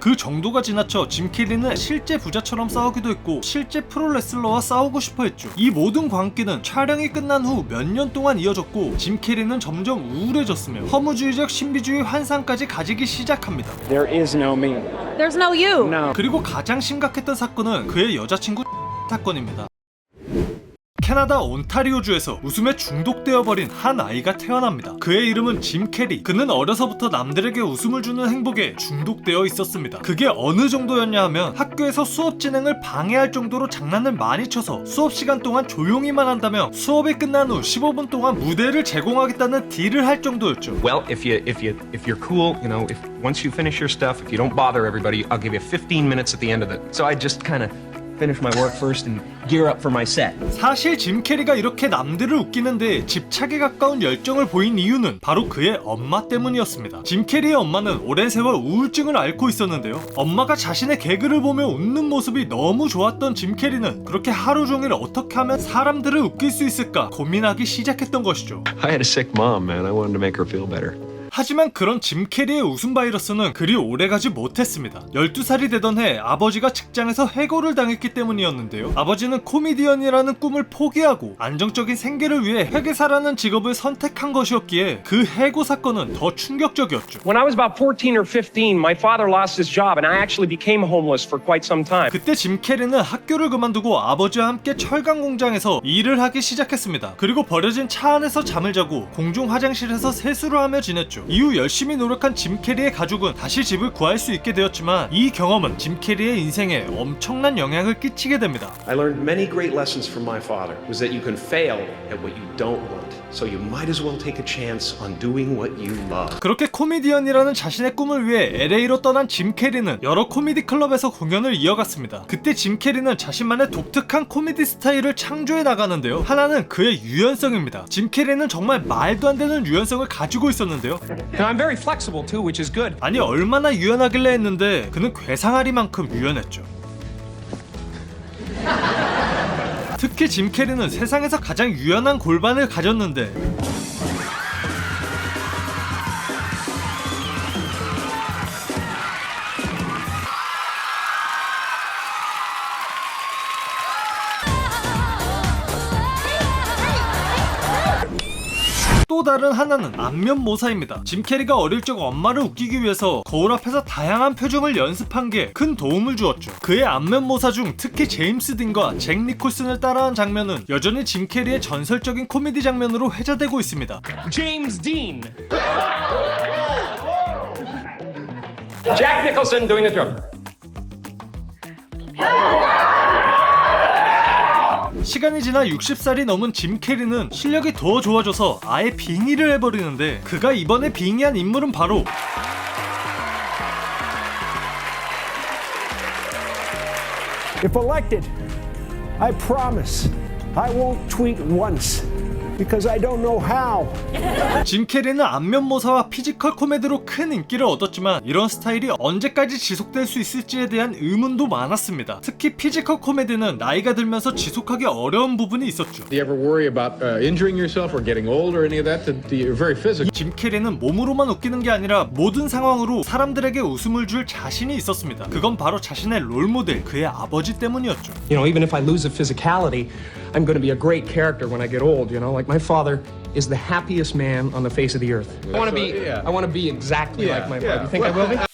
그 정도가 지나쳐 짐 캐리는 실제 부자처럼 싸우기도 했고 실제 프로레슬러와 싸우고 싶어 했죠. 이 모든 광기는 촬영이 끝난 후 몇 년 동안 이어졌고 짐 캐리는 점점 우울해졌으며 허무주의적 신비주의 환상까지 가지기 시작합니다. There is no me. There's no you. No. 그리고 가장 심각했던 사건은 그의 여자친구 사건입니다. 캐나다 온타리오주에서 웃음에 중독되어 버린 한 아이가 태어납니다. 그의 이름은 짐 캐리. 그는 어려서부터 남들에게 웃음을 주는 행복에 중독되어 있었습니다. 그게 어느 정도였냐 하면 학교에서 수업 진행을 방해할 정도로 장난을 많이 쳐서 수업 시간 동안 조용히만 한다며 수업이 끝난 후 15분 동안 무대를 제공하겠다는 딜을 할 정도였죠. Well, if you if you if you're cool, you know, if once you finish your stuff, if you don't bother everybody, I'll give you 15 minutes at the end of it. So I just kind of finish my work first and gear up for my set. 사실 짐 캐리가 이렇게 남들을 웃기는데 집착에 가까운 열정을 보인 이유는 바로 그의 엄마 때문이었습니다. 짐 캐리의 엄마는 오랜 세월 우울증을 앓고 있었는데요. 엄마가 자신의 개그를 보며 웃는 모습이 너무 좋았던 짐 캐리는 그렇게 하루 종일 어떻게 하면 사람들을 웃길 수 있을까 고민하기 시작했던 것이죠. I had a sick mom, man. I wanted to make her feel better. 하지만 그런 짐 캐리의 웃음 바이러스는 그리 오래가지 못했습니다. 12살이 되던 해 아버지가 직장에서 해고를 당했기 때문이었는데요. 아버지는 코미디언이라는 꿈을 포기하고 안정적인 생계를 위해 회계사라는 직업을 선택한 것이었기에 그 해고 사건은 더 충격적이었죠. When I was about 14 or 15, my father lost his job and I actually became homeless for quite some time. 그때 짐 캐리는 학교를 그만두고 아버지와 함께 철강 공장에서 일을 하기 시작했습니다. 그리고 버려진 차 안에서 잠을 자고 공중 화장실에서 세수를 하며 지냈죠. 이후 열심히 노력한 짐 캐리의 가족은 다시 집을 구할 수 있게 되었지만 이 경험은 짐 캐리의 인생에 엄청난 영향을 끼치게 됩니다. I learned many great lessons from my father was that you can fail at what you don't want. So you might as well take a chance on doing what you love. 그렇게 코미디언이라는 자신의 꿈을 위해 LA로 떠난 짐 캐리는 여러 코미디 클럽에서 공연을 이어갔습니다. 그때 짐 캐리는 자신만의 독특한 코미디 스타일을 창조해 나가는데요. 하나는 그의 유연성입니다. 짐 캐리는 정말 말도 안 되는 유연성을 가지고 있었는데요. And I'm very flexible too, which is good. 아니 얼마나 유연하길래 했는데 그는 괴상하리만큼 유연했죠. 특히 짐 캐리는 세상에서 가장 유연한 골반을 가졌는데 또 다른 하나는 안면 모사입니다. 짐 캐리가 어릴 적 엄마를 웃기기 위해서 거울 앞에서 다양한 표정을 연습한 게 큰 도움을 주었죠. 그의 안면 모사 중 특히 제임스 딘과 잭 니콜슨을 따라한 장면은 여전히 짐 캐리의 전설적인 코미디 장면으로 회자되고 있습니다. James Dean. Jack Nicholson doing the Joker. 시간이 지나 60살이 넘은 짐 캐리는 실력이 더 좋아져서 아예 빙의를 해버리는데 그가 이번에 빙의한 인물은 바로 If elected, I promise I won't tweet once because I don't know how. 짐 캐리는 안면 모사와 피지컬 코미디로 큰 인기를 얻었지만 이런 스타일이 언제까지 지속될 수 있을지에 대한 의문도 많았습니다. 특히 피지컬 코미디는 나이가 들면서 지속하기 어려운 부분이 있었죠. Do you ever worry about uh, injuring yourself or getting old or any of that? That You're very physical. 짐 캐리는 몸으로만 웃기는 게 아니라 모든 상황으로 사람들에게 웃음을 줄 자신이 있었습니다. 그건 바로 자신의 롤모델, 그의 아버지 때문이었죠. You know, even if I lose a physicality, I'm going to be a great character when I get old. You know, like my father is the happiest man on the face of the earth. I want to be. Yeah. I want to be exactly Yeah, like my yeah. father. You think I will be?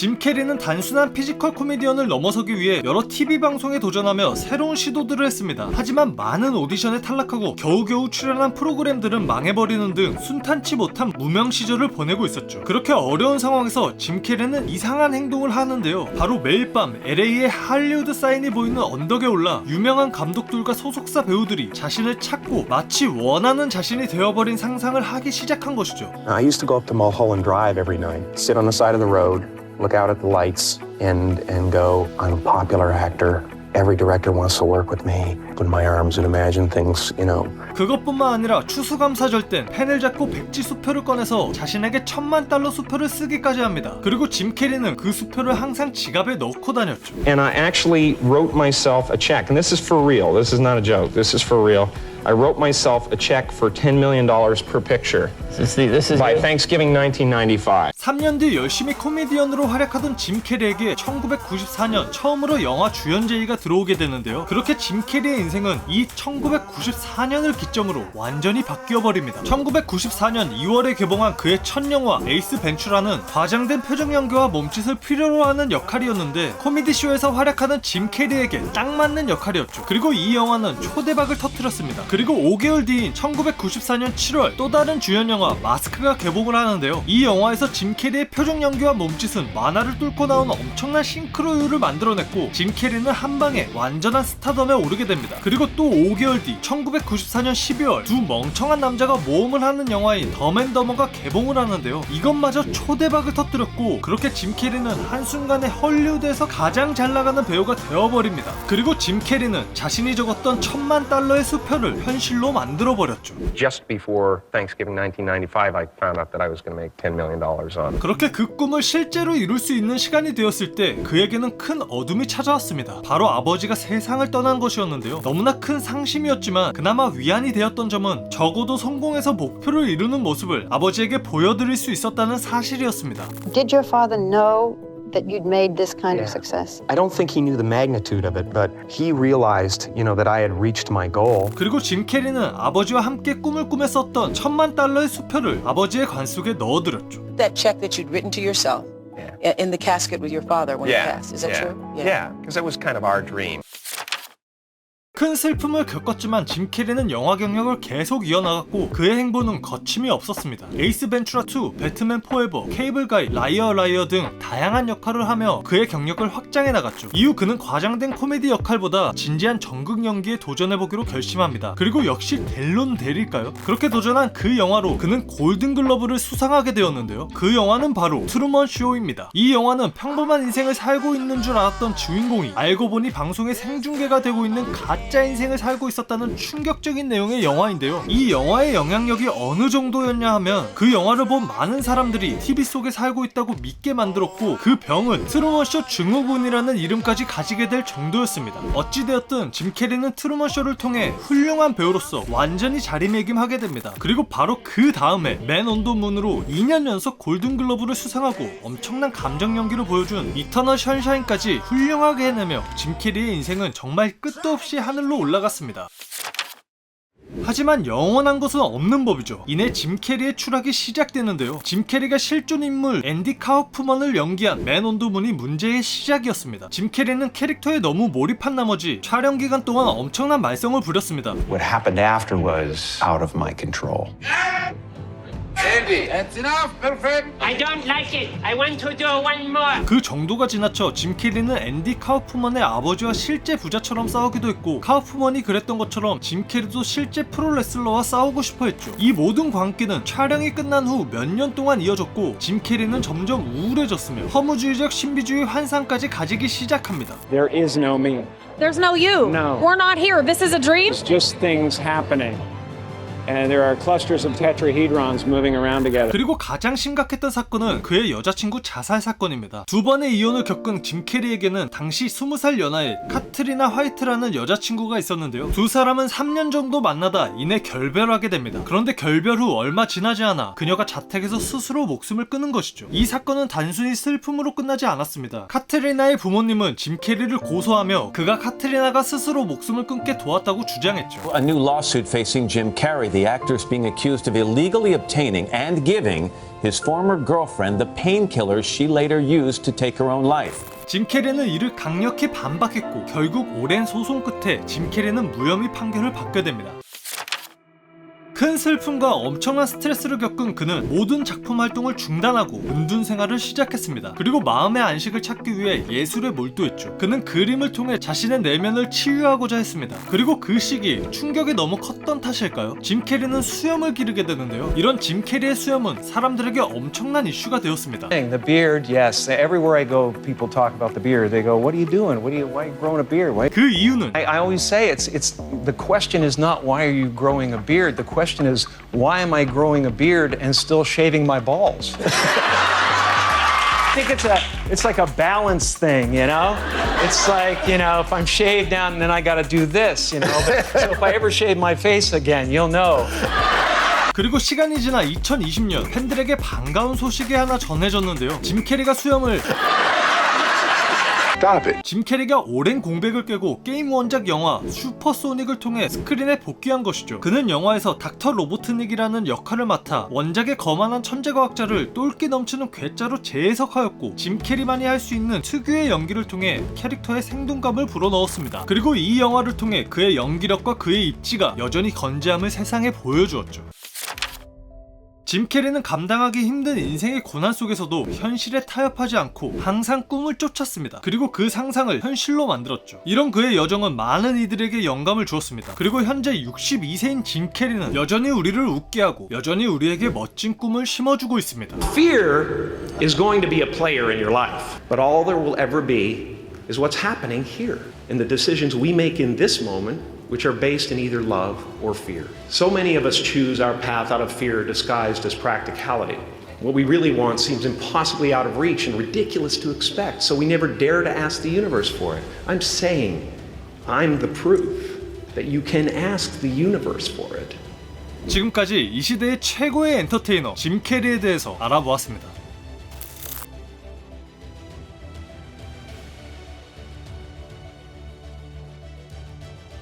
짐 캐리는 단순한 피지컬 코미디언을 넘어서기 위해 여러 TV 방송에 도전하며 새로운 시도들을 했습니다. 하지만 많은 오디션에 탈락하고 겨우겨우 출연한 프로그램들은 망해버리는 등 순탄치 못한 무명 시절을 보내고 있었죠. 그렇게 어려운 상황에서 짐 캐리는 이상한 행동을 하는데요. 바로 매일 밤 LA의 할리우드 사인이 보이는 언덕에 올라 유명한 감독들과 소속사 배우들이 자신을 찾고 마치 원하는 자신이 되어버린 상상을 하기 시작한 것이죠. I used to go up to Mulholland Drive every night, sit on the side of the road, look out at the lights, and and go, I'm a popular actor. Every director wants to work with me. Put my arms and imagine things, you know. 그것뿐만 아니라 추수감사절 땐 펜을 잡고 백지 수표를 꺼내서 자신에게 천만 달러 수표를 쓰기까지 합니다. 그리고 짐 캐리는 그 수표를 항상 지갑에 넣고 다녔죠. And I actually wrote myself a check, and this is for real. This is not a joke. This is for real. I wrote myself a check for $10 million per picture See, this is by Thanksgiving 1995. 3년 뒤 열심히 코미디언으로 활약하던 짐 캐리에게 1994년 처음으로 영화 주연 제의가 들어오게 되는데요. 그렇게 짐 캐리의 인생은 이 1994년을 기점으로 완전히 바뀌어 버립니다. 1994년 2월에 개봉한 그의 첫 영화 에이스 벤츄라는 과장된 표정 연기와 몸짓을 필요로 하는 역할이었는데 코미디 쇼에서 활약하는 짐 캐리에게 딱 맞는 역할이었죠. 그리고 이 영화는 초대박을 터뜨렸습니다. 그리고 5개월 뒤인 1994년 7월 또 다른 주연 영화 마스크가 개봉을 하는데요. 이 영화에서 짐 캐리의 표정 연기와 몸짓은 만화를 뚫고 나온 엄청난 싱크로율을 만들어냈고 짐 캐리는 한 방에 완전한 스타덤에 오르게 됩니다. 그리고 또 5개월 뒤 1994년 12월 두 멍청한 남자가 모험을 하는 영화인 더맨더머가 개봉을 하는데요. 이것마저 초대박을 터뜨렸고 그렇게 짐 캐리는 한순간에 헐리우드에서 가장 잘 나가는 배우가 되어버립니다. 그리고 짐 캐리는 자신이 적었던 천만 달러의 수표를 현실로 만들어버렸죠. Just before Thanksgiving 1995, I found out that I was going make $10 million on it. 그렇게 그 꿈을 실제로 이룰 수 있는 시간이 되었을 때 그에게는 큰 어둠이 찾아왔습니다. 바로 아버지가 세상을 떠난 것이었는데요. 너무나 큰 상심이었지만 그나마 위안이 되었던 점은 적어도 성공해서 목표를 이루는 모습을 아버지에게 보여드릴 수 있었다는 사실이었습니다. Did your father know that you'd made this kind of Yeah. success? I don't think he knew the magnitude of it, but he realized, you know, that I had reached my goal. 그리고 짐 캐리는 아버지와 함께 꿈을 꾸몄었던 천만 달러의 수표를 아버지의 관 속에 넣어드렸죠. that check that you'd written to yourself Yeah. i- in the casket with your father when he passed. Is that yeah. true? Yeah, because it was kind of our dream. 큰 슬픔을 겪었지만 짐 캐리는 영화 경력을 계속 이어나갔고 그의 행보는 거침이 없었습니다. 에이스 벤츄라 2, 배트맨 포에버, 케이블 가이, 라이어 라이어 등 다양한 역할을 하며 그의 경력을 확장해 나갔죠. 이후 그는 과장된 코미디 역할보다 진지한 전극 연기에 도전해 보기로 결심합니다. 그리고 역시 델론 델일까요? 그렇게 도전한 그 영화로 그는 골든 글러브를 수상하게 되었는데요. 그 영화는 바로 트루먼 쇼입니다. 이 영화는 평범한 인생을 살고 있는 줄 알았던 주인공이 알고 보니 방송에 생중계가 되고 있는 가짜 인생을 살고 있었다는 충격적인 내용의 영화인데요. 이 영화의 영향력이 어느 정도였냐 하면 그 영화를 본 많은 사람들이 TV 속에 살고 있다고 믿게 만들었고 그 병은 트루먼쇼 증후군이라는 이름까지 가지게 될 정도였습니다. 어찌되었든 짐 캐리는 트루먼쇼를 통해 훌륭한 배우로서 완전히 자리매김하게 됩니다. 그리고 바로 그 다음에 맨 온더 문으로 2년 연속 골든글러브를 수상하고 엄청난 감정 연기를 보여준 이터널 션샤인까지 훌륭하게 해내며 짐 캐리의 인생은 정말 끝도 없이 하늘로 올라갔습니다. 하지만 영원한 것은 없는 법이죠. 이내 짐 캐리의 추락이 시작되는데요. 짐 캐리가 실존 인물 앤디 카우프먼을 연기한 맨 온 더 문이 문제의 시작이었습니다. 짐 캐리는 캐릭터에 너무 몰입한 나머지 촬영 기간 동안 엄청난 말썽을 부렸습니다. What happened after was out of my control. I don't like it. I want to do one more. 그 정도가 지나쳐 짐 캐리는 앤디 카우프먼의 아버지와 실제 부자처럼 싸우기도 했고 카우프먼이 그랬던 것처럼 짐 캐리도 실제 프로레슬러와 싸우고 싶어 했죠. 이 모든 관계는 촬영이 끝난 후 몇 년 동안 이어졌고 짐 캐리는 점점 우울해졌으며 허무주의적 신비주의 환상까지 가지기 시작합니다. There is no me. There's no you. No. We're not here. This is a dream. It's just things happening. And there are clusters of tetrahedrons moving around together. 그리고 가장 심각했던 사건은 그의 여자친구 자살 사건입니다. 두 번의 이혼을 겪은 짐 캐리에게는 당시 20살 연하의 카트리나 화이트라는 여자친구가 있었는데요. 두 사람은 3년 정도 만나다 이내 결별하게 됩니다. 그런데 결별 후 얼마 지나지 않아 그녀가 자택에서 스스로 목숨을 끊은 것이죠. 이 사건은 단순히 슬픔으로 끝나지 않았습니다. 카트리나의 부모님은 짐 캐리를 고소하며 그가 카트리나가 스스로 목숨을 끊게 도왔다고 주장했죠. A new lawsuit facing Jim Carrey, the actor is being accused of illegally obtaining and giving his former girlfriend the painkillers she later used to take her own life. 짐 캐리는 이를 강력히 반박했고 결국 오랜 소송 끝에 짐 캐리는 무혐의 판결을 받게 됩니다. 큰 슬픔과 엄청난 스트레스를 겪은 그는 모든 작품 활동을 중단하고 은둔 생활을 시작했습니다. 그리고 마음의 안식을 찾기 위해 예술에 몰두했죠. 그는 그림을 통해 자신의 내면을 치유하고자 했습니다. 그리고 그 시기 충격이 너무 컸던 탓일까요? 짐 캐리는 수염을 기르게 되는데요. 이런 짐 캐리의 수염은 사람들에게 엄청난 이슈가 되었습니다. The beard, yes. Everywhere I go, people talk about the beard. They go, "What are you doing? What are you? Why are you growing a beard? Why?" 그 이유는 I, I always say it's it's the question is not why are you growing a beard. The question is why am I growing a beard and still shaving my balls? I think it's a it's like a balance thing, you know. It's like you know if I'm shaved down, then I got to do this, you know. so if I ever shave my face again, you'll know. 그리고 시간이 지나 2020년 팬들에게 반가운 소식이 하나 전해졌는데요. 짐 캐리가 수염을 짐 캐리가 오랜 공백을 깨고 게임 원작 영화 슈퍼소닉을 통해 스크린에 복귀한 것이죠. 그는 영화에서 닥터 로보트닉이라는 역할을 맡아 원작의 거만한 천재 과학자를 똘끼 넘치는 괴짜로 재해석하였고 짐 캐리만이 할 수 있는 특유의 연기를 통해 캐릭터의 생동감을 불어넣었습니다. 그리고 이 영화를 통해 그의 연기력과 그의 입지가 여전히 건재함을 세상에 보여주었죠. 짐 캐리는 감당하기 힘든 인생의 고난 속에서도 현실에 타협하지 않고 항상 꿈을 쫓았습니다. 그리고 그 상상을 현실로 만들었죠. 이런 그의 여정은 많은 이들에게 영감을 주었습니다. 그리고 현재 62세인 짐 캐리는 여전히 우리를 웃게 하고 여전히 우리에게 멋진 꿈을 심어주고 있습니다. Fear is going to be a player in your life, but all there will ever be is what's happening here and the decisions we make in this moment, which are based in either love or fear. So many of us choose our path out of fear disguised as practicality. What we really want seems impossibly out of reach and ridiculous to expect, so we never dare to ask the universe for it. I'm saying, I'm the proof that you can ask the universe for it. 지금까지 이 시대의 최고의 엔터테이너 짐 캐리에 대해서 알아보았습니다.